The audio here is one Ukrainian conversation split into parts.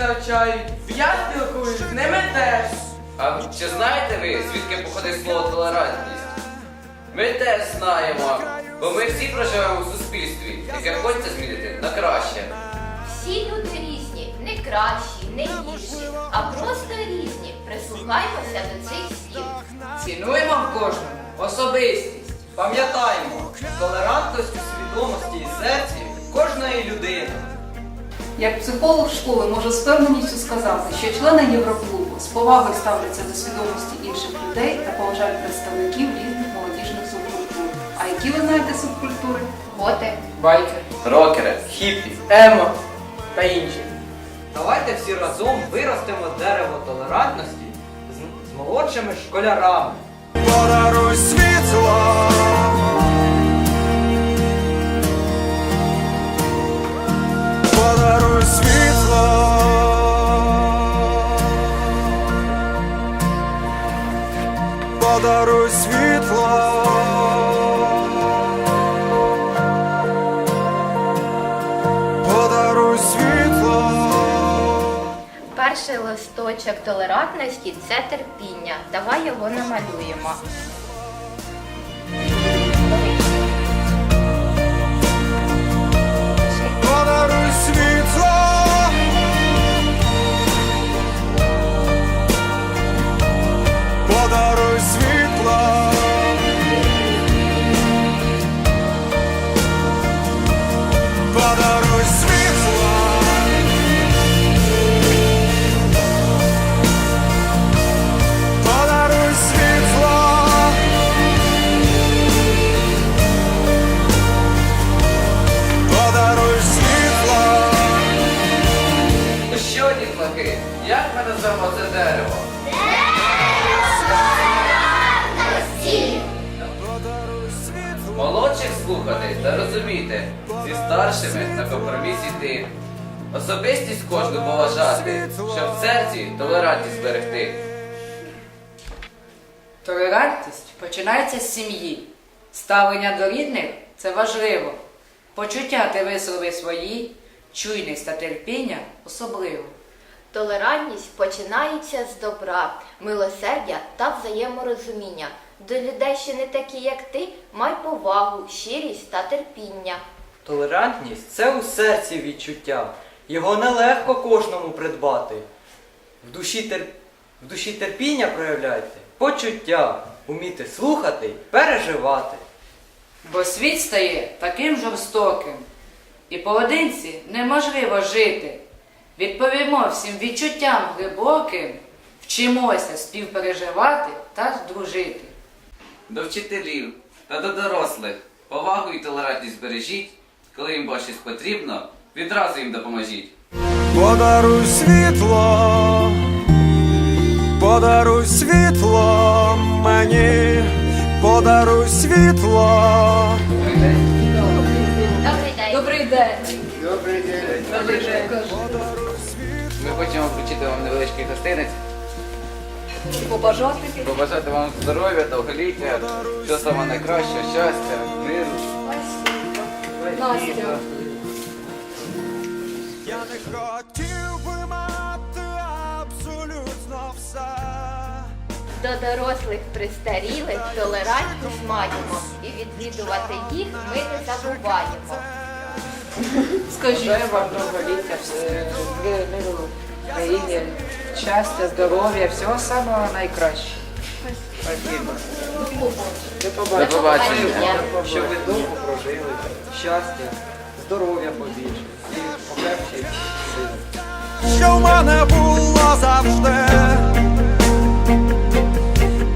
Навчають, я спілкуюсь з ними теж. А чи знаєте ви, звідки походить слово толерантність? Ми теж знаємо, бо ми всі проживаємо у суспільстві, яке хочеться змінити на краще. Всі люди різні, не кращі, не гірші, а просто різні. Прислухаймося до цих слів. Цінуємо в кожному особистість. Пам'ятаємо, толерантність у свідомості і серці кожної людини. Як психолог школи можу з певненістю сказати, що члени Євроклубу з повагою ставляться до свідомості інших людей та поважають представників різних молодіжних субкультур. А які ви знаєте субкультури? Готи. Байкер, Рокери, хіппі. емо та інші. Давайте всі разом виростемо дерево толерантності з, з молодшими школярами. Подаруй світло. Подаруй світло. Перший листочок толерантності це терпіння. Давай його намалюємо. Як це дерево? Світло. Молодших слухати та розуміти, зі старшими на компроміс іти. Особистість кожну поважати, щоб в серці толерантність зберегти. Толерантність починається з сім'ї. Ставлення до рідних це важливо. Почуття ти вислови свої, чуйність та терпіння особливо. Толерантність починається з добра, милосердя та взаєморозуміння. До людей, що не такі, як ти, май повагу, щирість та терпіння. Толерантність це у серці відчуття. Його нелегко кожному придбати. В душі, тер... в душі терпіння проявляйте, почуття, уміти слухати й переживати. Бо світ стає таким жорстоким, і поодинці неможливо жити. Відповімо всім відчуттям глибоким, вчимося співпереживати та дружити. До вчителів та до дорослих повагу і толерантність збережіть, коли їм щось потрібно, відразу їм допоможіть. Подаруй світло, подаруй світло мені, подаруй світло. Добрий день. Добрий день! Добрий день. Ми хочемо вручити вам невеличкий гостинець, Побажати побажати вам здоров'я, довголіття, всього самого найкращого, щастя, миру. Настя. Я не хотів би мати абсолютно все. До дорослих престарілих толерантність маємо і відвідувати їх ми не забуваємо. Скажіть, вам довголіття, все- миру країні щастя, здоров'я, всього самого найкращого. Спасибо. До. До побачення. Щоб ви довго прожили, щастя, здоров'я побільше і покращі сили. Що в мене було завжди,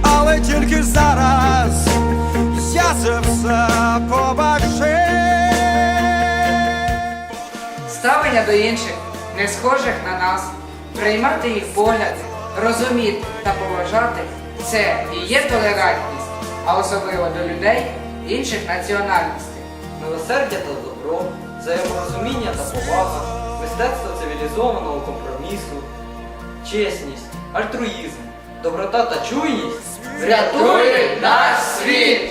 але тільки зараз я це все побачив. Ставлення до інших, не схожих на нас приймати їх погляди, розуміти та поважати це і є толерантність, а особливо до людей інших національностей. Милосердя та добро, взаєморозуміння та повага, мистецтво цивілізованого компромісу, чесність, альтруїзм, доброта та чуйність Врятуй наш світ!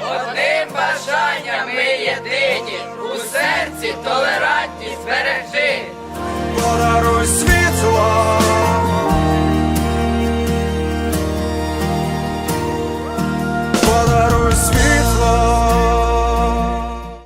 Одним бажанням ми єдині, у серці толерантність бережи.